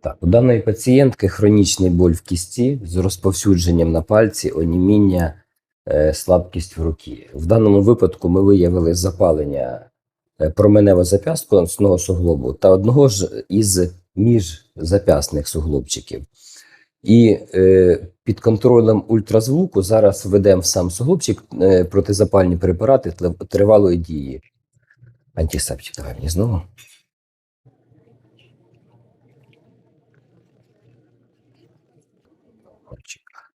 Так, у даної пацієнтки хронічний боль в кісті з розповсюдженням на пальці, оніміння, е, слабкість в руці. В даному випадку ми виявили запалення е, променево-зап'ясткового суглобу та одного ж із міжзап'ясних суглобчиків. І е, під контролем ультразвуку зараз введемо в сам суглобчик е, протизапальні препарати тривалої дії. Антисептик, давай мені знову.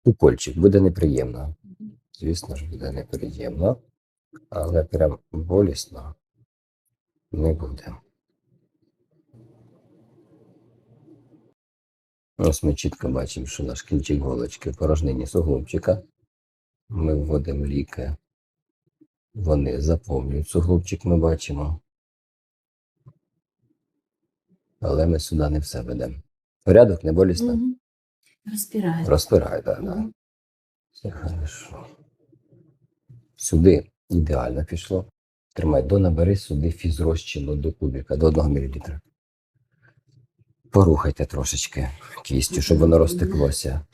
Укольчик. Буде неприємно. Звісно ж, буде неприємно, але прям болісно не буде. Ось ми чітко бачимо, що наш кінчик голочки в порожнині суглобчика. Ми вводимо ліки. Вони заповнюють суглобчик, ми бачимо. Але ми сюди не все ведемо. Порядок не болісно? Розпирає. Розпирай, так, так. Мгм. Все хорошо. Сюди ідеально пішло. Тримай, донабери сюди фізрозчину до кубіка, до 1 мл. Порухайте трошечки кістю, щоб воно розтеклося.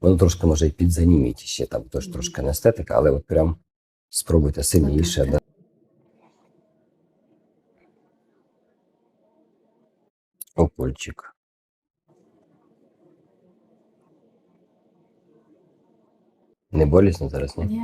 Воно трошки може і підзаніміть ще там, тож трошки анестетика, але от прям спробуйте сильніше. Да. Укольчик. Не болісно зараз, ні? Ні.